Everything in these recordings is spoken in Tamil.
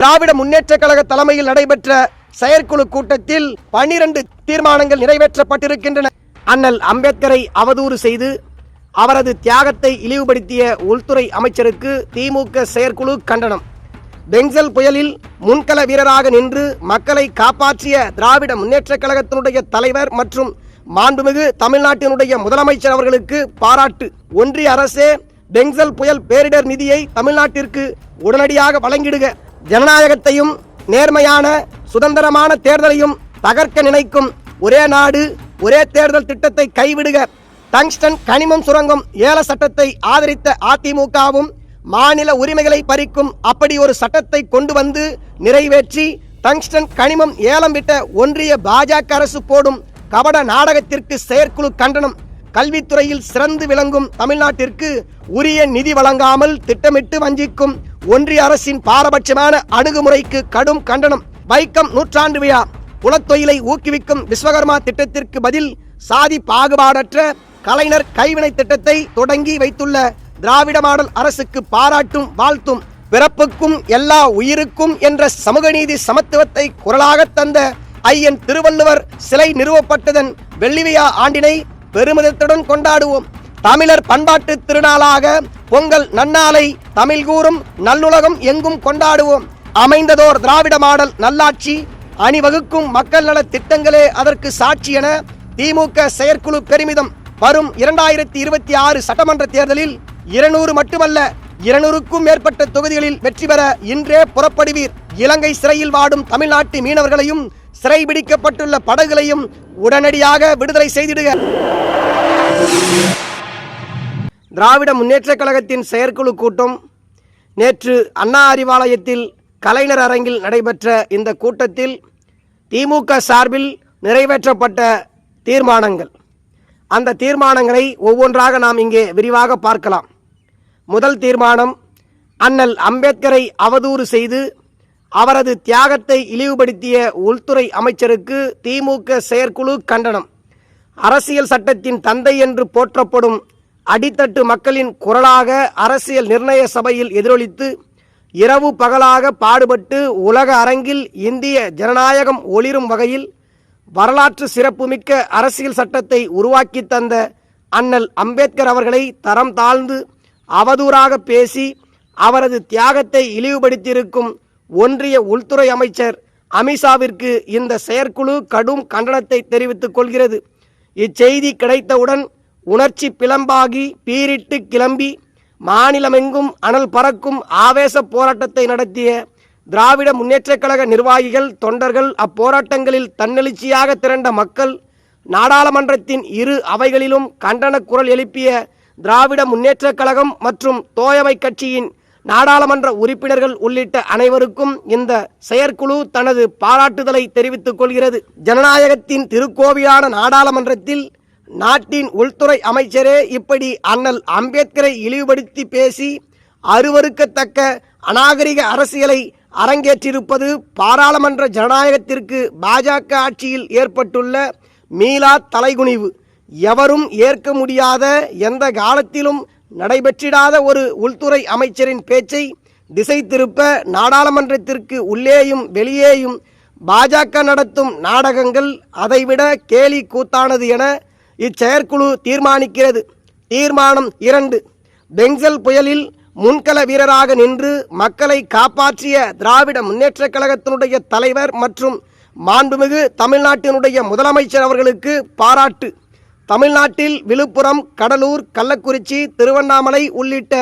திராவிட முன்னேற்ற கழக தலைமையில் நடைபெற்ற செயற்குழு கூட்டத்தில் பனிரெண்டு தீர்மானங்கள் நிறைவேற்றப்பட்டிருக்கின்றன. அண்ணல் அம்பேத்கரை அவதூறு செய்து அவரது தியாகத்தை இழிவுபடுத்திய உள்துறை அமைச்சருக்கு திமுக செயற்குழு கண்டனம். பெங்சல் புயலில் முன்கள வீரராக நின்று மக்களை காப்பாற்றிய திராவிட முன்னேற்ற கழகத்தினுடைய தலைவர் மற்றும் மாண்புமிகு தமிழ்நாட்டினுடைய முதலமைச்சர் அவர்களுக்கு பாராட்டு. ஒன்றிய அரசே பெங்சல் புயல் பேரிடர் நிதியை தமிழ்நாட்டிற்கு உடனடியாக வழங்கிடுக. ஜனநாயகத்தையும் நேர்மையான சுதந்திரமான தேர்தலையும் தகர்க்க நினைக்கும் ஒரே நாடு ஒரே தேர்தல் திட்டத்தை கைவிடுக. டங்ஸ்டன் கனிமம் சுரங்கம் ஏல சட்டத்தை ஆதரித்த அதிமுகவும் மாநில உரிமைகளை பறிக்கும் அப்படி ஒரு சட்டத்தை கொண்டு வந்து நிறைவேற்றி டங்ஸ்டன் கனிமம் ஏலம் விட்ட ஒன்றிய பாஜக அரசு போடும் கபட நாடகத்திற்கு செயற்குழு கண்டனம். கல்வித்துறையில் சிறந்து விளங்கும் தமிழ்நாட்டிற்கு உரிய நிதி வழங்காமல் திட்டமிட்டு வஞ்சிக்கும் ஒன்றிய அரசின் பாரபட்சமான அணுகுமுறைக்கு கடும் கண்டனம். வைக்கம் நூற்றாண்டு விழா. குலத்தொழிலை ஊக்குவிக்கும் விஸ்வகர்மா திட்டத்திற்கு பதில் சாதி பாகுபாடற்ற கலைஞர் கைவினை திட்டத்தை தொடங்கி வைத்துள்ள திராவிட மாடல் அரசுக்கு பாராட்டும் வாழ்த்தும் பிறப்புக்கும் எல்லா உயிருக்கும் என்ற சமூக நீதி சமத்துவத்தை குரலாக தந்த ஐயன் திருவள்ளுவர் சிலை நிறுவப்பட்டதன் வெள்ளிவிழா ஆண்டினை பெருமிதத்துடன் கொண்டாடுவோம். தமிழர் பண்பாட்டு திருநாளாக பொங்கல் நன்னாளை தமிழ் கூறும் நல்லுலகம் எங்கும் கொண்டாடுவோம். அமைந்ததோர் திராவிட மாடல் நல்லாட்சி அணிவகுக்கும் மக்கள் நல திட்டங்களே அதற்கு சாட்சி என திமுக செயற்குழு பெருமிதம் வரும் இரண்டாயிரத்தி இருபத்தி ஆறு சட்டமன்ற தேர்தலில் இருநூறு மட்டுமல்ல இருநூறுக்கும் மேற்பட்ட தொகுதிகளில் வெற்றி பெற இன்றே புறப்படுவீர். இலங்கை சிறையில் வாடும் தமிழ்நாட்டு மீனவர்களையும் சிறை பிடிக்கப்பட்டுள்ள படகுகளையும் உடனடியாக விடுதலை செய்திடுக. திராவிட முன்னேற்றக் கழகத்தின் செயற்குழு கூட்டம் நேற்று அண்ணா அறிவாலயத்தில் கலைஞர் அரங்கில் நடைபெற்ற இந்த கூட்டத்தில் திமுக சார்பில் நிறைவேற்றப்பட்ட தீர்மானங்கள். அந்த தீர்மானங்களை ஒவ்வொன்றாக நாம் இங்கே விரிவாக பார்க்கலாம். முதல் தீர்மானம் அண்ணல் அம்பேத்கரை அவதூறு செய்து அவரது தியாகத்தை இழிவுபடுத்திய உள்துறை அமைச்சருக்கு திமுக செயற்குழு கண்டனம். அரசியல் சட்டத்தின் தந்தை என்று போற்றப்படும் அடித்தட்டு மக்களின் குரலாக அரசியல் நிர்ணய சபையில் எதிரொலித்து இரவு பகலாக பாடுபட்டு உலக அரங்கில் இந்திய ஜனநாயகம் ஒளிரும் வகையில் வரலாற்று சிறப்புமிக்க அரசியல் சட்டத்தை உருவாக்கி தந்த அண்ணல் அம்பேத்கர் அவர்களை தரம் தாழ்ந்து அவதூறாக பேசி அவரது தியாகத்தை இழிவுபடுத்தியிருக்கும் ஒன்றிய உள்துறை அமைச்சர் அமித்ஷாவிற்கு இந்த செயற்குழு கடும் கண்டனத்தை தெரிவித்துக் கொள்கிறது. இச்செய்தி கிடைத்தவுடன் உணர்ச்சி பிளம்பாகி பீரிட்டு கிளம்பி மாநிலமெங்கும் அனல் பறக்கும் ஆவேச போராட்டத்தை நடத்திய திராவிட முன்னேற்றக் கழக நிர்வாகிகள் தொண்டர்கள் அப்போராட்டங்களில் தன்னெழுச்சியாக திரண்ட மக்கள் நாடாளுமன்றத்தின் இரு அவைகளிலும் கண்டன குரல் எழுப்பிய திராவிட முன்னேற்றக் கழகம் மற்றும் தோயமை கட்சியின் நாடாளுமன்ற உறுப்பினர்கள் உள்ளிட்ட அனைவருக்கும் இந்த செயற்குழு தனது பாராட்டுதலை தெரிவித்துக் கொள்கிறது. ஜனநாயகத்தின் திருக்கோவிலான நாடாளுமன்றத்தில் நாட்டின் உள்துறை அமைச்சரே இப்படி அண்ணல் அம்பேத்கரை இழிவுபடுத்தி பேசி அருவருக்கத்தக்க அநாகரிக அரசியலை அரங்கேற்றிருப்பது பாராளுமன்ற ஜனநாயகத்திற்கு பாஜக ஆட்சியில் ஏற்பட்டுள்ள மீளா தலைகுனிவு. எவரும் ஏற்க முடியாத எந்த காலத்திலும் நடைபெற்றிடாத ஒரு உள்துறை அமைச்சரின் பேச்சை திசை திருப்ப நாடாளுமன்றத்திற்கு உள்ளேயும் வெளியேயும் பாஜக நடத்தும் நாடகங்கள் அதைவிட கேலி கூத்தானது என இச்செயற்குழு தீர்மானிக்கிறது. தீர்மானம் இரண்டு. பெங்சல் புயலில் முன்கள வீரராக நின்று மக்களை காப்பாற்றிய திராவிட முன்னேற்றக் கழகத்தினுடைய தலைவர் மற்றும் மாண்புமிகு தமிழ்நாட்டினுடைய முதலமைச்சர் அவர்களுக்கு பாராட்டு. தமிழ்நாட்டில் விழுப்புரம் கடலூர் கள்ளக்குறிச்சி திருவண்ணாமலை உள்ளிட்ட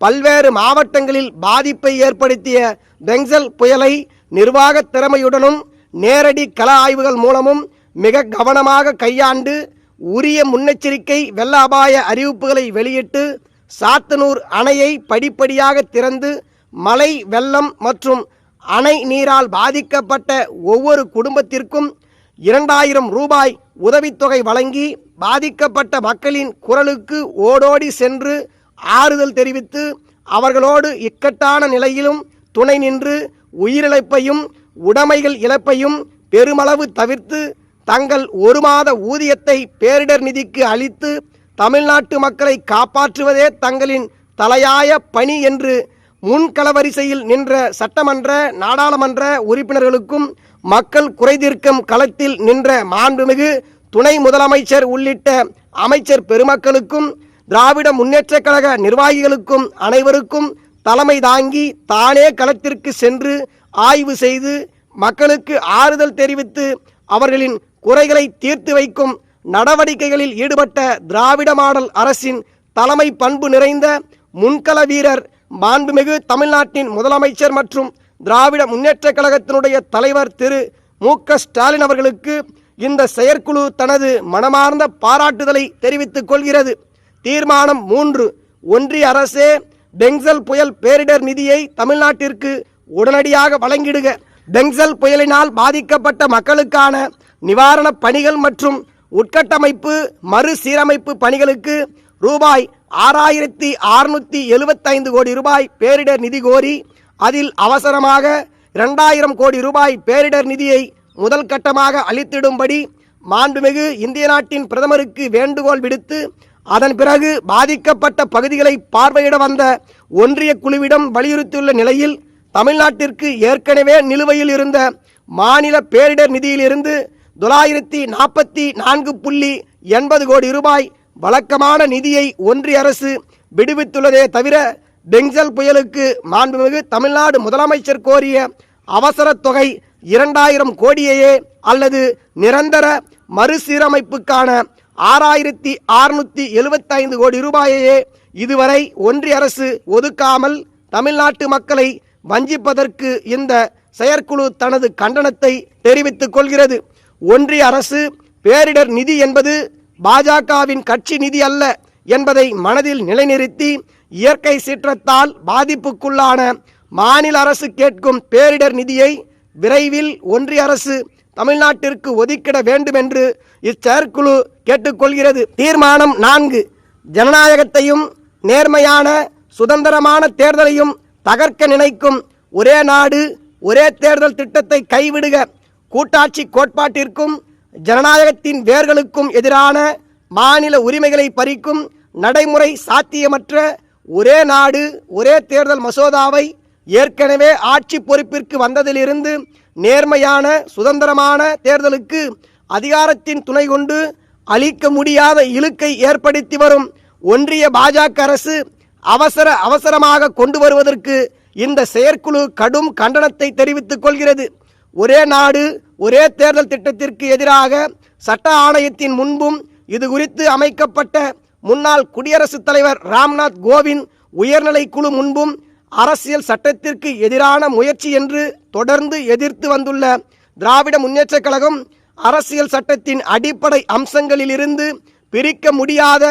பல்வேறு மாவட்டங்களில் பாதிப்பை ஏற்படுத்திய பெங்சல் புயலை நிர்வாக திறமையுடனும் நேரடி கள ஆய்வுகள் மூலமும் மிக கவனமாக கையாண்டு உரிய முன்னெச்சரிக்கை வெள்ள அபாய அறிவிப்புகளை வெளியிட்டு சாத்தனூர் அணையை படிப்படியாக திறந்து மழை வெள்ளம் மற்றும் அணை நீரால் பாதிக்கப்பட்ட ஒவ்வொரு குடும்பத்திற்கும் இரண்டாயிரம் ரூபாய் உதவித்தொகை வழங்கி பாதிக்கப்பட்ட மக்களின் குரலுக்கு ஓடோடி சென்று ஆறுதல் தெரிவித்து அவர்களோடு இக்கட்டான நிலையிலும் துணை நின்று உயிரிழப்பையும் உடைமைகள் இழப்பையும் பெருமளவு தவிர்த்து தங்கள் ஒரு மாத ஊதியத்தை பேரிடர் நிதிக்கு அளித்து தமிழ்நாட்டு மக்களை காப்பாற்றுவதே தங்களின் தலையாய பணி என்று முன்களவரிசையில் நின்ற சட்டமன்ற நாடாளுமன்ற உறுப்பினர்களுக்கும் மக்கள் குறைதீர்க்கும் களத்தில் நின்ற மாண்புமிகு துணை முதலமைச்சர் உள்ளிட்ட அமைச்சர் பெருமக்களுக்கும் திராவிட முன்னேற்றக் கழக நிர்வாகிகளுக்கும் அனைவருக்கும் தலைமை தாங்கி தானே களத்திற்கு சென்று ஆய்வு செய்து மக்களுக்கு ஆறுதல் தெரிவித்து அவர்களின் குறைகளை தீர்த்து வைக்கும் நடவடிக்கைகளில் ஈடுபட்ட திராவிட மாடல் அரசின் தலைமை பண்பு நிறைந்த முன்கள வீரர் மாண்புமிகு தமிழ்நாட்டின் முதலமைச்சர் மற்றும் திராவிட முன்னேற்றக் கழகத்தினுடைய தலைவர் திரு மு ஸ்டாலின் அவர்களுக்கு இந்த செயற்குழு தனது மனமார்ந்த பாராட்டுதலை தெரிவித்துக் கொள்கிறது. தீர்மானம் மூன்று ஒன்றிய அரசே டெங்சல் புயல் பேரிடர் நிதியை தமிழ்நாட்டிற்கு உடனடியாக வழங்கிடுக. டெங்சல் புயலினால் பாதிக்கப்பட்ட மக்களுக்கான நிவாரணப் பணிகள் மற்றும் உட்கட்டமைப்பு மறுசீரமைப்பு பணிகளுக்கு ரூபாய் ஆறாயிரத்தி அறுநூற்றி எழுபத்தைந்து கோடி ரூபாய் பேரிடர் நிதி கோரி அதில் அவசரமாக இரண்டாயிரம் கோடி ரூபாய் பேரிடர் நிதியை முதல் கட்டமாக அளித்திடும்படி மாண்புமிகு இந்திய நாட்டின் பிரதமருக்கு வேண்டுகோள் விடுத்து அதன் பிறகு பாதிக்கப்பட்ட பகுதிகளை பார்வையிட வந்த ஒன்றிய குழுவிடம் வலியுறுத்தியுள்ள நிலையில் தமிழ்நாட்டிற்கு ஏற்கனவே நிலுவையில் இருந்த மாநில பேரிடர் நிதியிலிருந்து தொள்ளாயிரத்தி நாற்பத்தி நான்கு புள்ளி எண்பது கோடி ரூபாய் வழக்கமான நிதியை ஒன்றிய அரசு விடுவித்துள்ளதே தவிர பெங்சல் புயலுக்கு மாண்புமிகு தமிழ்நாடு முதலமைச்சர் கோரிய அவசர தொகை இரண்டாயிரம் கோடியையே அல்லது நிரந்தர மறுசீரமைப்புக்கான ஆறாயிரத்தி அறுநூத்தி எழுபத்தைந்து கோடி ரூபாயையே இதுவரை ஒன்றிய அரசு ஒதுக்காமல் தமிழ்நாட்டு மக்களை வஞ்சிப்பதற்கு இந்த செயற்குழு தனது கண்டனத்தை தெரிவித்துக் கொள்கிறது. ஒன்றிய அரசு பேரிடர் நிதி என்பது பாஜகவின் கட்சி நிதி அல்ல என்பதை மனதில் நிலைநிறுத்தி இயற்கை சீற்றத்தால் பாதிப்புக்குள்ளான மாநில அரசு கேட்கும் பேரிடர் நிதியை விரைவில் ஒன்றிய அரசு தமிழ்நாட்டிற்கு ஒதுக்கிட வேண்டும் என்று இச்செயற்குழு கேட்டுக்கொள்கிறது. தீர்மானம் நான்கு. ஜனநாயகத்தையும் நேர்மையான சுதந்திரமான தேர்தலையும் தகர்க்க நினைக்கும் ஒரே நாடு ஒரே தேர்தல் திட்டத்தை கைவிடுக. கூட்டாட்சி கோட்பாட்டிற்கும் ஜனநாயகத்தின் வேர்களுக்கும் எதிரான மாநில உரிமைகளை பறிக்கும் நடைமுறை சாத்தியமற்ற ஒரே நாடு ஒரே தேர்தல் மசோதாவை ஏற்கனவே ஆட்சி பொறுப்பிற்கு வந்ததிலிருந்து நேர்மையான சுதந்திரமான தேர்தலுக்கு அதிகாரத்தின் துணை கொண்டு அளிக்க முடியாத இழுக்கை ஏற்படுத்தி வரும் ஒன்றிய பாஜக அரசு அவசர அவசரமாக கொண்டு வருவதற்கு இந்த செயற்குழு கடும் கண்டனத்தை தெரிவித்துக் கொள்கிறது. ஒரே நாடு ஒரே தேர்தல் திட்டத்திற்கு எதிராக சட்ட ஆணையத்தின் முன்பும் இது குறித்து அமைக்கப்பட்ட முன்னாள் குடியரசுத் தலைவர் ராம்நாத் கோவிந்த் உயர்நிலை குழு முன்பும் அரசியல் சட்டத்திற்கு எதிரான முயற்சி என்று தொடர்ந்து எதிர்த்து வந்துள்ள திராவிட முன்னேற்றக் கழகம் அரசியல் சட்டத்தின் அடிப்படை அம்சங்களிலிருந்து பிரிக்க முடியாத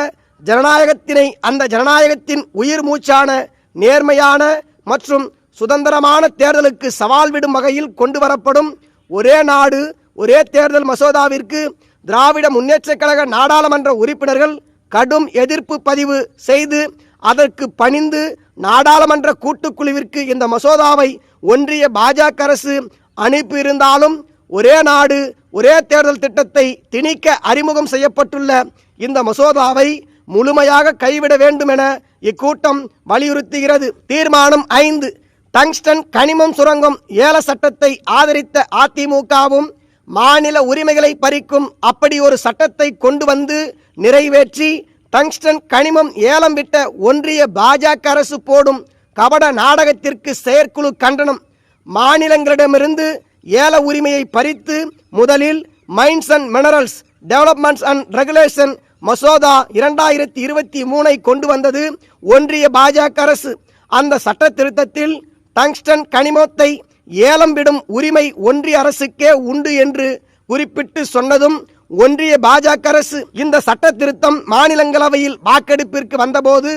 ஜனநாயகத்தினை அந்த ஜனநாயகத்தின் உயிர் மூச்சான நேர்மையான மற்றும் சுதந்திரமான தேர்தலுக்கு சவால் விடும் வகையில் கொண்டு வரப்படும் ஒரே நாடு ஒரே தேர்தல் மசோதாவிற்கு திராவிட முன்னேற்றக் கழக நாடாளுமன்ற உறுப்பினர்கள் கடும் எதிர்ப்பு பதிவு செய்து அதற்கு பணிந்து நாடாளுமன்ற கூட்டுக்குழுவிற்கு இந்த மசோதாவை ஒன்றிய பாஜக அரசு அனுப்பியிருந்தாலும் ஒரே நாடு ஒரே தேர்தல் திட்டத்தை திணிக்க அறிமுகம் செய்யப்பட்டுள்ள இந்த மசோதாவை முழுமையாக கைவிட வேண்டும் என இக்கூட்டம் வலியுறுத்துகிறது. தீர்மானம் ஐந்து. டங்ஸ்டன் கனிமம் சுரங்கம் ஏல சட்டத்தை ஆதரித்த அதிமுகவும் மாநில உரிமைகளை பறிக்கும் அப்படி ஒரு சட்டத்தை கொண்டு வந்து நிறைவேற்றி டங்ஸ்டன் கனிமம் ஏலம் விட்ட ஒன்றிய பாஜக அரசு போடும் கபட நாடகத்திற்கு செயற்குழு கண்டனம். மாநிலங்களிடமிருந்து ஏல உரிமையை பறித்து முதலில் mines and minerals developments and regulation மசோதா இரண்டாயிரத்தி இருபத்தி மூணை கொண்டு வந்தது ஒன்றிய பாஜக அரசு. அந்த சட்ட திருத்தத்தில் டங்ஸ்டன் கனிமத்தை ஏலம் விடும் உரிமை ஒன்றிய அரசுக்கே உண்டு என்று குறிப்பிட்டு சொன்னதும் ஒன்றிய பாஜக அரசு இந்த சட்ட திருத்தம் மாநிலங்களவையில் வாக்கெடுப்பிற்கு வந்தபோது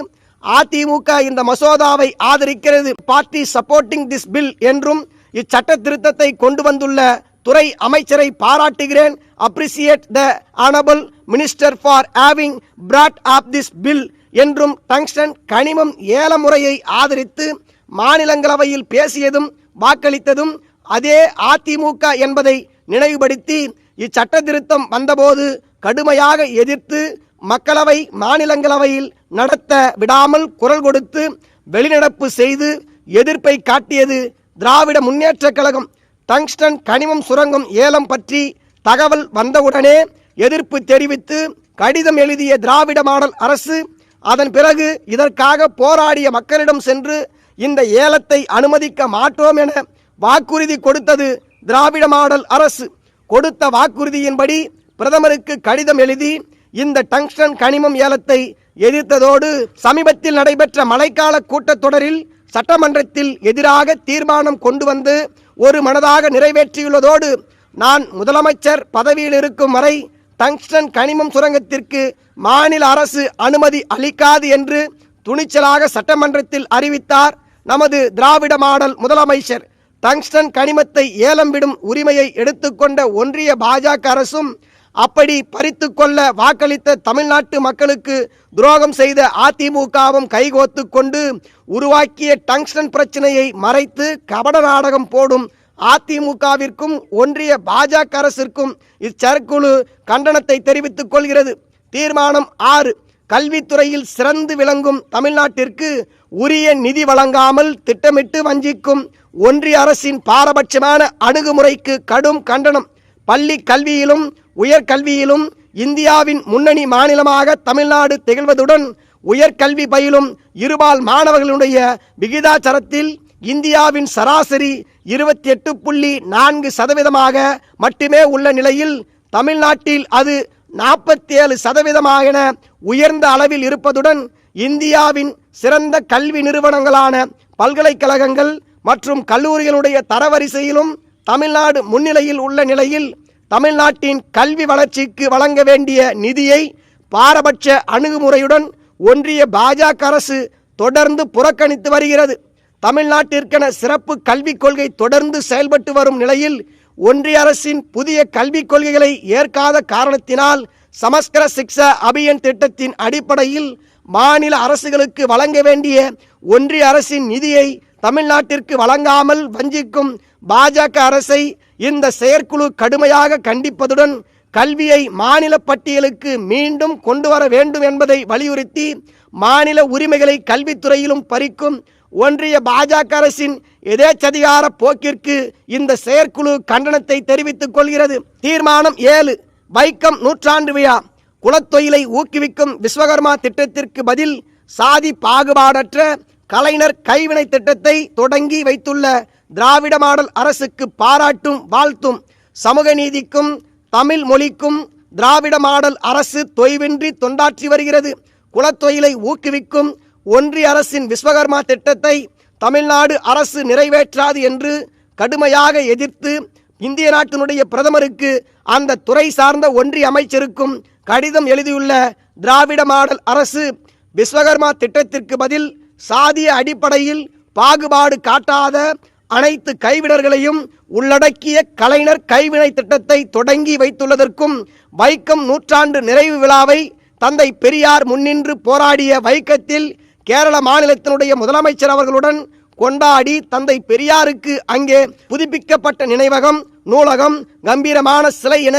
அதிமுக இந்த மசோதாவை ஆதரிக்கிறது பார்ட்டி சப்போர்ட்டிங் திஸ் பில் என்றும் இச்சட்ட திருத்தத்தை கொண்டு வந்துள்ள துறை அமைச்சரை பாராட்டுகிறேன். Appreciate the honourable minister for having brought up this bill என்றும் டங்ஸ்டன் கனிமம் ஏல முறையை ஆதரித்து மாநிலங்களவையில் பேசியதும் வாக்களித்ததும் அதே அதிமுக என்பதை நினைவுபடுத்தி இச்சட்ட திருத்தம் வந்தபோது கடுமையாக எதிர்த்து மக்களவை மாநிலங்களவையில் நடத்த விடாமல் குரல் கொடுத்து வெளிநடப்பு செய்து எதிர்ப்பை காட்டியது திராவிட முன்னேற்றக் கழகம் டங்ஸ்டன் கனிமம் சுரங்கம் ஏலம் பற்றி தகவல் வந்தவுடனே எதிர்ப்பு தெரிவித்து கடிதம் எழுதிய திராவிட மாடல் அரசு அதன் பிறகு இதற்காக போராடிய மக்களிடம் சென்று இந்த ஏலத்தை அனுமதிக்க மாட்டோம் என வாக்குறுதி கொடுத்தது திராவிட மாடல் அரசு. கொடுத்த வாக்குறுதியின்படி பிரதமருக்கு கடிதம் எழுதி இந்த டங்ஸ்டன் கனிமம் ஏலத்தை எதிர்த்ததோடு சமீபத்தில் நடைபெற்ற மழைக்கால கூட்டத்தொடரில் சட்டமன்றத்தில் எதிராக தீர்மானம் கொண்டு வந்து ஒரு மனதாக நிறைவேற்றியுள்ளதோடு நான் முதலமைச்சர் பதவியில் இருக்கும் வரை டங்ஸ்டன் கனிமம் சுரங்கத்திற்கு மாநில அரசு அனுமதி அளிக்காது என்று துணிச்சலாக சட்டமன்றத்தில் அறிவித்தார் நமது திராவிட மாடல் முதலமைச்சர் டங்ஸ்டன் கனிமத்தை ஏலம் விடும் உரிமையை எடுத்துக்கொண்ட ஒன்றிய பாஜக அரசும் அப்படி பறித்து கொள்ள வாக்களித்த தமிழ்நாட்டு மக்களுக்கு துரோகம் செய்த அதிமுகவும் கைகோத்து கொண்டு உருவாக்கிய டங்ஸ்டன் பிரச்சனையை மறைத்து கபட நாடகம் போடும் அதிமுகவிற்கும் ஒன்றிய பாஜக அரசிற்கும் இச்சரக்குழு கண்டனத்தை தெரிவித்துக் கொள்கிறது. தீர்மானம் ஆறு. கல்வித்துறையில் சிறந்து விளங்கும் தமிழ்நாட்டிற்கு உரிய நிதி வழங்காமல் திட்டமிட்டு வஞ்சிக்கும் ஒன்றிய அரசின் பாரபட்சமான அணுகுமுறைக்கு கடும் கண்டனம். பள்ளி கல்வியிலும் உயர்கல்வியிலும் இந்தியாவின் முன்னணி மாநிலமாக தமிழ்நாடு திகழ்வதுடன் உயர்கல்வி பயிலும் இருபால் மாணவர்களுடைய விகிதாச்சாரத்தில் இந்தியாவின் சராசரி இருபத்தி எட்டு புள்ளி நான்கு சதவீதமாக மட்டுமே உள்ள நிலையில் தமிழ்நாட்டில் அது நாற்பத்தி ஏழு சதவீதமாக உயர்ந்த அளவில் இருப்பதுடன் இந்தியாவின் சிறந்த கல்வி நிறுவனங்களான பல்கலைக்கழகங்கள் மற்றும் கல்லூரிகளுடைய தரவரிசையிலும் தமிழ்நாடு முன்னிலையில் உள்ள நிலையில் தமிழ்நாட்டின் கல்வி வளர்ச்சிக்கு வழங்க வேண்டிய நிதியை பாரபட்ச அணுகுமுறையுடன் ஒன்றிய பாஜக அரசு தொடர்ந்து புறக்கணித்து வருகிறது. தமிழ்நாட்டிற்கென சிறப்பு கல்விக் கொள்கை தொடர்ந்து செயல்பட்டு வரும் நிலையில் ஒன்றிய அரசின் புதிய கல்விக் கொள்கைகளை ஏற்காத காரணத்தினால் சமஸ்கர சிக்ஷா அபியன் திட்டத்தின் அடிப்படையில் மாநில அரசுகளுக்கு வழங்க வேண்டிய ஒன்றிய அரசின் நிதியை தமிழ்நாட்டிற்கு வழங்காமல் வஞ்சிக்கும் பாஜக அரசை இந்த செயற்குழு கடுமையாக கண்டிப்பதுடன் கல்வியை மாநில பட்டியலுக்கு மீண்டும் கொண்டு வர வேண்டும் என்பதை வலியுறுத்தி மாநில உரிமைகளை கல்வித்துறையிலும் பறிக்கும் ஒன்றிய பாஜக அரசின் எதேச்சதிகார போக்கிற்கு இந்த செயற்குழு கண்டனத்தை தெரிவித்துக் கொள்கிறது. தீர்மானம் ஏழு. வைக்கம் நூற்றாண்டு விழா. குலத்தொழிலை ஊக்குவிக்கும் விஸ்வகர்மா திட்டத்திற்கு பதில் சாதி பாகுபாடற்ற கலைஞர் கைவினை திட்டத்தை தொடங்கி வைத்துள்ள திராவிட மாடல் அரசுக்கு பாராட்டும் வாழ்த்தும். சமூக நீதிக்கும் தமிழ் மொழிக்கும் திராவிட மாடல் அரசு தொய்வின்றி தொண்டாற்றி வருகிறது. குலத்தொழிலை ஊக்குவிக்கும் ஒன்றிய அரசின் விஸ்வகர்மா திட்டத்தை தமிழ்நாடு அரசு நிறைவேற்றாது என்று கடுமையாக எதிர்த்து இந்திய நாட்டினுடைய பிரதமருக்கு அந்த துறை சார்ந்த ஒன்றிய அமைச்சருக்கும் கடிதம் எழுதியுள்ள திராவிட மாடல் அரசு விஸ்வகர்மா திட்டத்திற்கு பதில் சாதிய அடிப்படையில் பாகுபாடு காட்டாத அனைத்து கைவிடர்களையும் உள்ளடக்கிய கலைஞர் கைவினை திட்டத்தை தொடங்கி வைத்துள்ளதற்கும் வைக்கம் நூற்றாண்டு நிறைவு விழாவை தந்தை பெரியார் முன்னின்று போராடிய வைக்கத்தில் கேரள மாநிலத்தினுடைய முதலமைச்சர் அவர்களுடன் கொண்டாடி தந்தை பெரியாருக்கு அங்கே புதுப்பிக்கப்பட்ட நினைவகம் நூலகம் கம்பீரமான சிலை என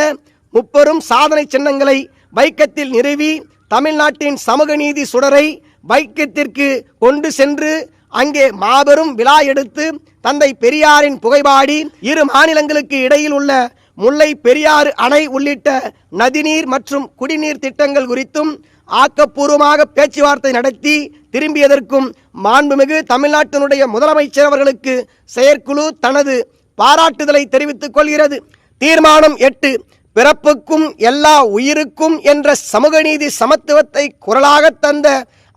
முப்பெரும் சாதனை சின்னங்களை வைக்கத்தில் நிறுவி தமிழ்நாட்டின் சமூக நீதி சுடரை வைக்கத்திற்கு கொண்டு சென்று அங்கே மாபெரும் விழா எடுத்து தந்தை பெரியாரின் புகைப்பாடி இரு மாநிலங்களுக்கு இடையில் உள்ள முல்லை பெரியாறு அணை உள்ளிட்ட நதிநீர் மற்றும் குடிநீர் திட்டங்கள் குறித்தும் ஆக்கப்பூர்வமாக பேச்சுவார்த்தை நடத்தி திரும்பியதற்கும் மாண்புமிகு தமிழ்நாட்டினுடைய முதலமைச்சர் அவர்களுக்கு செயற்குழு தனது பாராட்டுதலை தெரிவித்துக் கொள்கிறது. தீர்மானம் எட்டு பிறப்புக்கும் எல்லா உயிருக்கும் என்ற சமூக நீதி சமத்துவத்தை குரலாக தந்த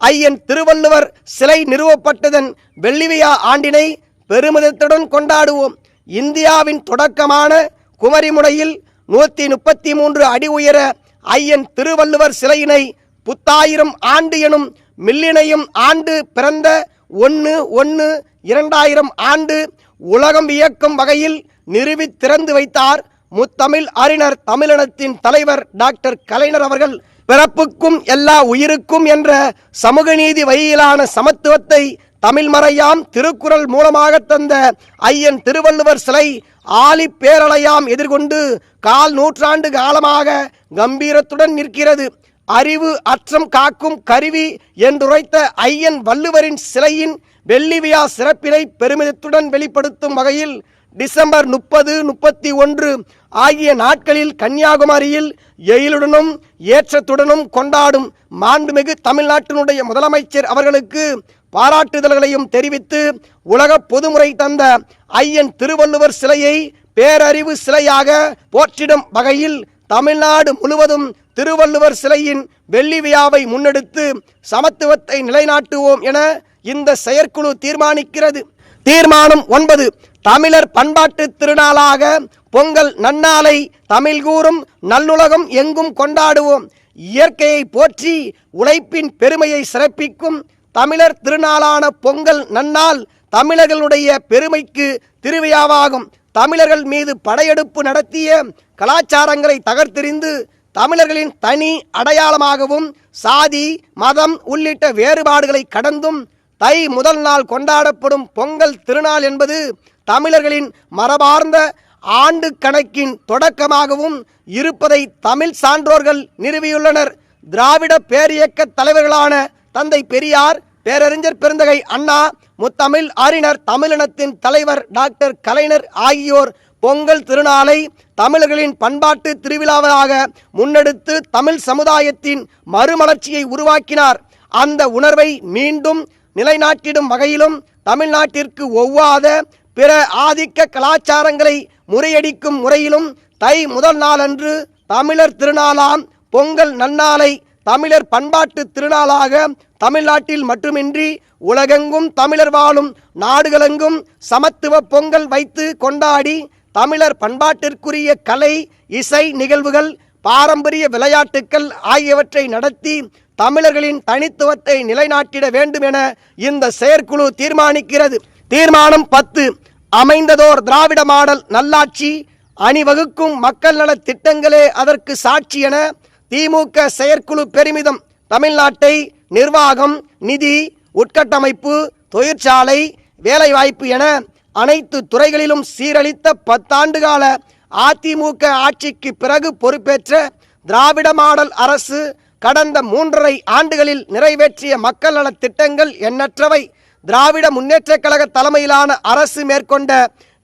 ஐயன் திருவள்ளுவர் சிலை நிறுவப்பட்டதன் வெள்ளிவியா ஆண்டினை பெருமிதத்துடன் கொண்டாடுவோம். இந்தியாவின் தொடக்கமான குமரிமுனையில் நூற்றி முப்பத்தி மூன்று அடி உயர ஐயன் திருவள்ளுவர் சிலையினை புத்தாயிரம் ஆண்டு எனும் மில்லினையும் ஆண்டு பிறந்த ஒன்று ஒன்று இரண்டாயிரம் ஆண்டு உலகம் வியக்கும் வகையில் நிறுவி திறந்து வைத்தார் முத்தமிழ் அறிஞர் தமிழினத்தின் தலைவர் டாக்டர் கலைஞர் அவர்கள் பிறப்புக்கும் எல்லா உயிருக்கும் என்ற சமூக நீதி வழியிலான சமத்துவத்தை தமிழ் மறையாம் திருக்குறள் மூலமாக தந்த ஐயன் திருவள்ளுவர் சிலை ஆலி பேரலையாம் எதிர்கொண்டு கால் நூற்றாண்டு காலமாக கம்பீரத்துடன் நிற்கிறது. அறிவு அற்றம் காக்கும் கருவி என்றுரைத்த ஐயன் வள்ளுவரின் சிலையின் வெள்ளிவியா சிறப்பினை பெருமிதத்துடன் வெளிப்படுத்தும் வகையில் டிசம்பர் முப்பது முப்பத்தி ஒன்று ஆகிய நாட்களில் கன்னியாகுமரியில் எயிலுடனும் ஏற்றத்துடனும் கொண்டாடும் மாண்புமிகு தமிழ்நாட்டினுடைய முதலமைச்சர் அவர்களுக்கு பாராட்டுதல்களையும் தெரிவித்து உலக பொதுமுறை தந்த ஐயன் திருவள்ளுவர் சிலையை பேரறிவு சிலையாக போற்றிடும் வகையில் தமிழ்நாடு முழுவதும் திருவள்ளுவர் சிலையின் வெள்ளி விழாவை முன்னெடுத்து சமத்துவத்தை நிலைநாட்டுவோம் என இந்த செயற்குழு தீர்மானிக்கிறது. தீர்மானம் ஒன்பது தமிழர் பண்பாட்டு திருநாளாக பொங்கல் நன்னாளை தமிழ் கூறும் நல்லுலகம் எங்கும் கொண்டாடுவோம். இயற்கையை போற்றி உழைப்பின் பெருமையை சிறப்பிக்கும் தமிழர் திருநாளான பொங்கல் நன்னால் தமிழர்களுடைய பெருமைக்கு திருவிழாவாகும். தமிழர்கள் மீது படையெடுப்பு நடத்திய கலாச்சாரங்களை தகர்த்தெறிந்து தமிழர்களின் தனி அடையாளமாகவும் சாதி மதம் உள்ளிட்ட வேறுபாடுகளை கடந்தும் தை முதல் நாள் கொண்டாடப்படும் பொங்கல் திருநாள் என்பது தமிழர்களின் மரபார்ந்த ஆண்டு கணக்கின் தொடக்கமாகவும் இருப்பதை தமிழ் சான்றோர்கள் நிறுவியுள்ளனர். திராவிட பேரியக்க தலைவர்களான தந்தை பெரியார் பேரறிஞர் பெருந்தகை அண்ணா முத்தமிழ் அறிஞர் தமிழினத்தின் தலைவர் டாக்டர் கலைஞர் ஆகியோர் பொங்கல் திருநாளை தமிழர்களின் பண்பாட்டு திருவிழாவாக முன்னெடுத்து தமிழ் சமுதாயத்தின் மறுமலர்ச்சியை உருவாக்கினார். அந்த உணர்வை மீண்டும் நிலைநாட்டிடும் வகையிலும் தமிழ்நாட்டிற்கு ஒவ்வாத பிற ஆதிக்க கலாச்சாரங்களை முறியடிக்கும் முறையிலும் தை முதல் நாளன்று தமிழர் திருநாளாம் பொங்கல் நன்னாளை தமிழர் பண்பாட்டு திருநாளாக தமிழ்நாட்டில் மட்டுமின்றி உலகெங்கும் தமிழர் வாழும் நாடுகளெங்கும் சமத்துவ பொங்கல் வைத்து கொண்டாடி தமிழர் பண்பாட்டிற்குரிய கலை இசை நிகழ்வுகள் பாரம்பரிய விளையாட்டுக்கள் ஆகியவற்றை நடத்தி தமிழர்களின் தனித்துவத்தை நிலைநாட்டிட வேண்டும் என இந்த செயற்குழு தீர்மானிக்கிறது. தீர்மானம் பத்து. அமைந்ததோர் திராவிட மாடல் நல்லாட்சி அணிவகுக்கும் மக்கள் நல திட்டங்களே அதற்கு சாட்சி என திமுக செயற்குழு பெருமிதம். தமிழ்நாட்டை நிர்வாகம் நிதி உட்கட்டமைப்பு தொழிற்சாலை வேலைவாய்ப்பு என அனைத்து துறைகளிலும் சீரழித்த பத்தாண்டு கால அதிமுக ஆட்சிக்கு பிறகு பொறுப்பேற்ற திராவிட மாடல் அரசு கடந்த மூன்றரை ஆண்டுகளில் நிறைவேற்றிய மக்கள் நலத் திட்டங்கள் எண்ணற்றவை. திராவிட முன்னேற்றக் கழக தலைமையிலான அரசு மேற்கொண்ட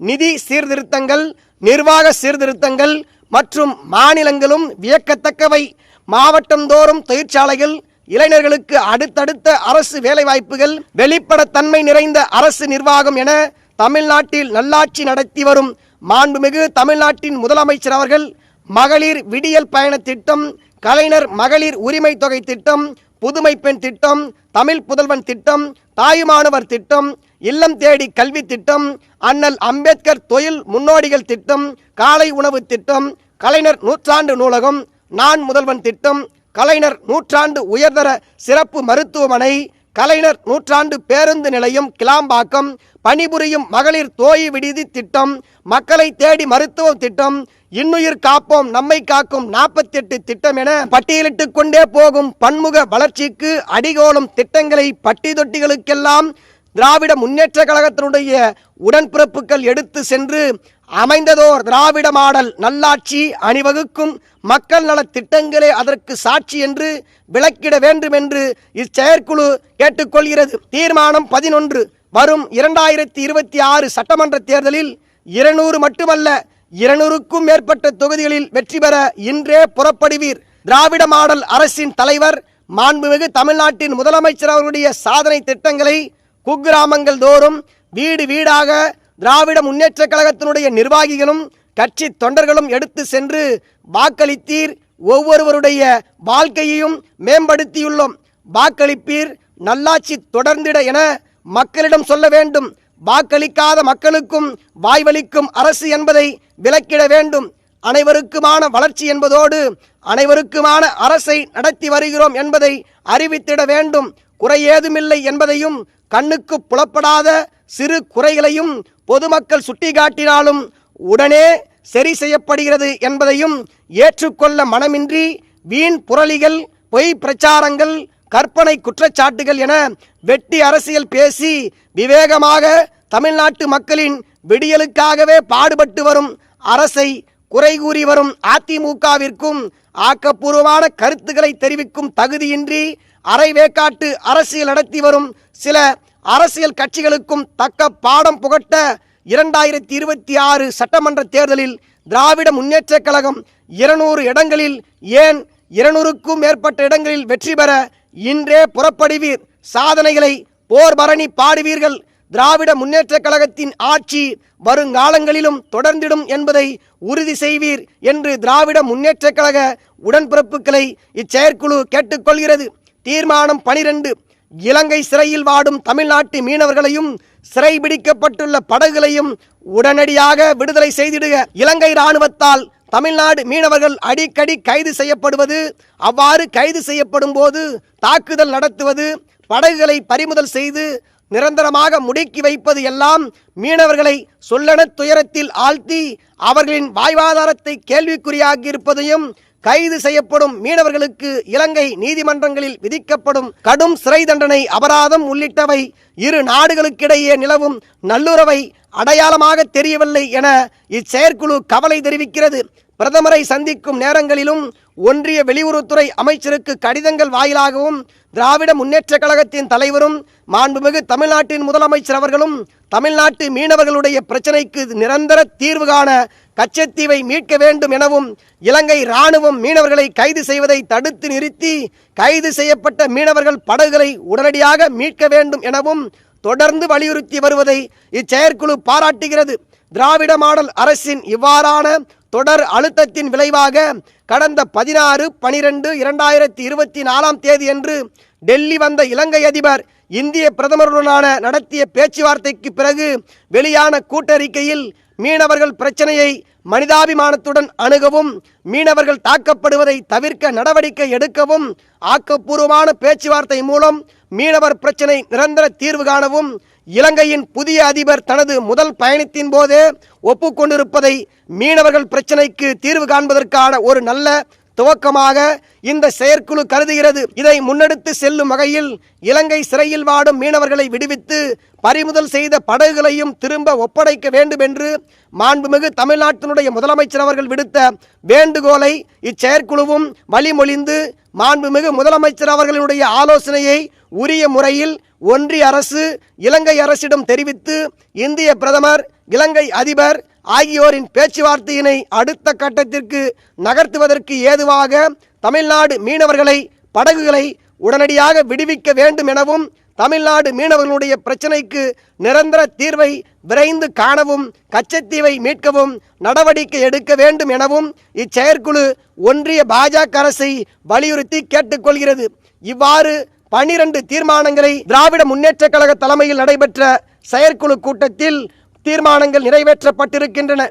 நிதி சீர்திருத்தங்கள் நிர்வாக சீர்திருத்தங்கள் மற்றும் மாநிலங்களும் வியக்கத்தக்கவை. மாவட்டந்தோறும் தொழிற்சாலைகள் இளைஞர்களுக்கு அடுத்தடுத்த அரசு வேலைவாய்ப்புகள் வெளிப்படத்தன்மை நிறைந்த அரசு நிர்வாகம் என தமிழ்நாட்டில் நல்லாட்சி நடத்தி வரும் மாண்புமிகு தமிழ்நாட்டின் முதலமைச்சர் அவர்கள் மகளிர் விடியல் பயண திட்டம் கலைஞர் மகளிர் உரிமை தொகை திட்டம் புதுமை பெண் திட்டம் தமிழ் புதல்வன் திட்டம் தாயுமானவர் திட்டம் இல்லம் தேடி கல்வி திட்டம் அண்ணல் அம்பேத்கர் தொழில் முன்னோடிகள் திட்டம் காலை உணவு திட்டம் கலைஞர் நூற்றாண்டு நூலகம் நான் முதல்வன் திட்டம் கலைஞர் நூற்றாண்டு உயர்தர சிறப்பு மருத்துவமனை கலைஞர் நூற்றாண்டு பேருந்து நிலையம் கிளாம்பாக்கம் பணிபுரியும் மகளிர் தோய் விடுதி திட்டம் மக்களை தேடி மருத்துவ திட்டம் இன்னுயிர் காப்போம் நம்மை காக்கும் நாற்பத்தி எட்டு திட்டம் என பட்டியலிட்டுக் கொண்டே போகும் பன்முக வளர்ச்சிக்கு அடிகோலும் திட்டங்களை பட்டி தொட்டிகளுக்கெல்லாம் திராவிட முன்னேற்ற கழகத்தினுடைய உடன்பிறப்புகள் எடுத்து சென்று அமைந்ததோர் திராவிட மாடல் நல்லாட்சி அணிவகுக்கும் மக்கள் நலத் திட்டங்களே அதற்கு சாட்சி என்று விளக்கிட வேண்டும் என்று இச்செயற்குழு கேட்டுக்கொள்கிறது. தீர்மானம் பதினொன்று வரும் இரண்டாயிரத்தி இருபத்தி ஆறு சட்டமன்ற தேர்தலில் இருநூறு மட்டுமல்ல இருநூறுக்கும் மேற்பட்ட தொகுதிகளில் வெற்றி பெற இன்றே புறப்படுவீர். திராவிட மாடல் அரசின் தலைவர் மாண்புமிகு தமிழ்நாட்டின் முதலமைச்சர் அவர்களுடைய சாதனை திட்டங்களை குக்கிராமங்கள் தோறும் வீடு வீடாக திராவிட முன்னேற்ற கழகத்தினுடைய நிர்வாகிகளும் கட்சி தொண்டர்களும் எடுத்து சென்று வாக்களித்தீர். ஒவ்வொருவருடைய வாழ்க்கையையும் மேம்படுத்தியுள்ளோம். வாக்களிப்பீர். நல்லாட்சி தொடர்ந்திட என மக்களிடம் சொல்ல வேண்டும். வாக்களிக்காத மக்களுக்கும் வாய்வளிக்கும் அரசு என்பதை விலக்கிட வேண்டும். அனைவருக்குமான வளர்ச்சி என்பதோடு அனைவருக்குமான அரசை நடத்தி வருகிறோம் என்பதை அறிவித்திட வேண்டும். குறையேதுமில்லை என்பதையும் கண்ணுக்கு புலப்படாத சிறு குறைகளையும் பொதுமக்கள் சுட்டிக்காட்டினாலும் உடனே சரி செய்யப்படுகிறது என்பதையும் ஏற்றுக்கொள்ள மனமின்றி வீண் புரளிகள் பொய் பிரச்சாரங்கள் கற்பனை குற்றச்சாட்டுகள் என வெட்டி அரசியல் பேசி விவேகமாக தமிழ்நாட்டு மக்களின் விடியலுக்காகவே பாடுபட்டு வரும் அரசை குறை கூறி வரும் அதிமுகவிற்கும் ஆக்கப்பூர்வமான கருத்துக்களை தெரிவிக்கும் தகுதியின்றி அரைவேக்காட்டு அரசியல் நடத்தி வரும் சில அரசியல் கட்சிகளுக்கும் தக்க பாடம் புகட்ட இரண்டாயிரத்தி இருபத்தி ஆறு சட்டமன்ற தேர்தலில் திராவிட முன்னேற்றக் கழகம் இருநூறு இடங்களில் ஏன் இருநூறுக்கும் மேற்பட்ட இடங்களில் வெற்றி பெற இன்றே புறப்படுவீர்? சாதனைகளை போர் பரணி பாடுவீர்கள். திராவிட முன்னேற்றக் கழகத்தின் ஆட்சி வருங்காலங்களிலும் தொடர்ந்திடும் என்பதை உறுதி செய்வீர் என்று திராவிட முன்னேற்றக் கழக உடன்பிறப்புகளை இச்செயற்குழு கேட்டுக்கொள்கிறது. தீர்மானம் பனிரெண்டு. இலங்கை சிறையில் வாடும் தமிழ்நாட்டு மீனவர்களையும் சிறைபிடிக்கப்பட்டுள்ள படகுகளையும் உடனடியாக விடுதலை செய்திடுக. இலங்கை இராணுவத்தால் தமிழ்நாடு மீனவர்கள் அடிக்கடி கைது செய்யப்படுவது அவ்வாறு கைது செய்யப்படும் போது தாக்குதல் நடத்துவது படகுகளை பறிமுதல் செய்து நிரந்தரமாக முடுக்கி வைப்பது எல்லாம் மீனவர்களை சொல்லன துயரத்தில் ஆழ்த்தி அவர்களின் வாழ்வாதாரத்தை கேள்விக்குறியாகியிருப்பதையும் இருப்பதையும் கைது செய்யப்படும் மீனவர்களுக்கு இலங்கை நீதிமன்றங்களில் விதிக்கப்படும் கடும் சிறை தண்டனை அபராதம் உள்ளிட்டவை இரு நாடுகளுக்கிடையே நிலவும் நல்லுறவை அடையாளமாக தெரியவில்லை என இச்செயற்குழு கவலை தெரிவிக்கிறது. பிரதமரை சந்திக்கும் நேரங்களிலும் ஒன்றிய வெளியுறவுத்துறை அமைச்சருக்கு கடிதங்கள் வாயிலாகவும் திராவிட முன்னேற்ற கழகத்தின் தலைவரும் மாண்புமிகு தமிழ்நாட்டின் முதலமைச்சர் அவர்களும் தமிழ்நாட்டு மீனவர்களுடைய பிரச்சனைக்கு நிரந்தர தீர்வு காண கச்சத்தீவை மீட்க வேண்டும் எனவும் இலங்கை இராணுவம் மீனவர்களை கைது செய்வதை தடுத்து நிறுத்தி கைது செய்யப்பட்ட மீனவர்கள் படகுகளை உடனடியாக மீட்க வேண்டும் எனவும் தொடர்ந்து வலியுறுத்தி வருவதை இச்செயற்குழு பாராட்டுகிறது. திராவிட மாடல் அரசின் இவ்வாறான தொடர் அழுத்தத்தின் விளைவாக கடந்த பதினாறு பனிரெண்டு இரண்டாயிரத்தி இருபத்தி நாலாம் தேதியன்று டெல்லி வந்த இலங்கை அதிபர் இந்திய பிரதமருடனான நடத்திய பேச்சுவார்த்தைக்கு பிறகு வெளியான கூட்டறிக்கையில் மீனவர்கள் பிரச்சனையை மனிதாபிமானத்துடன் அணுகவும் மீனவர்கள் தாக்கப்படுவதை தவிர்க்க நடவடிக்கை எடுக்கவும் ஆக்கப்பூர்வமான பேச்சுவார்த்தை மூலம் மீனவர் பிரச்சனை நிரந்தர தீர்வு காணவும் இலங்கையின் புதிய அதிபர் தனது முதல் பயணத்தின் போதே ஒப்புக்கொண்டிருப்பதை மீனவர்கள் பிரச்சினைக்கு தீர்வு காண்பதற்கான ஒரு நல்ல துவக்கமாக இந்த செயற்குழு கருதுகிறது. இதை முன்னெடுத்து செல்லும் வகையில் இலங்கை சிறையில் வாடும் மீனவர்களை விடுவித்து பறிமுதல் செய்த படகுகளையும் திரும்ப ஒப்படைக்க வேண்டும் என்று மாண்புமிகு தமிழ்நாட்டினுடைய முதலமைச்சர் அவர்கள் விடுத்த வேண்டுகோளை இச்செயற்குழுவும் வழிமொழிந்து மாண்புமிகு முதலமைச்சர் அவர்களுடைய ஆலோசனையை உரிய முறையில் ஒன்றிய அரசு இலங்கை அரசிடம் தெரிவித்து இந்திய பிரதமர் இலங்கை அதிபர் ஆகியோரின் பேச்சுவார்த்தையினை அடுத்த கட்டத்திற்கு நகர்த்துவதற்கு ஏதுவாக தமிழ்நாடு மீனவர்களை படகுகளை உடனடியாக விடுவிக்க வேண்டும் எனவும் தமிழ்நாடு மீனவர்களுடைய பிரச்சினைக்கு நிரந்தர தீர்வை விரைந்து காணவும் கச்சத்தீவை மீட்கவும் நடவடிக்கை எடுக்க வேண்டும் எனவும் இச்செயற்குழு ஒன்றிய பாஜக அரசை வலியுறுத்தி கேட்டுக்கொள்கிறது. இவ்வாறு பனிரெண்டு தீர்மானங்களை திராவிட முன்னேற்றக் கழக தலைமையில் நடைபெற்ற செயற்குழு கூட்டத்தில் தீர்மானங்கள் நிறைவேற்றப்பட்டிருக்கின்றன.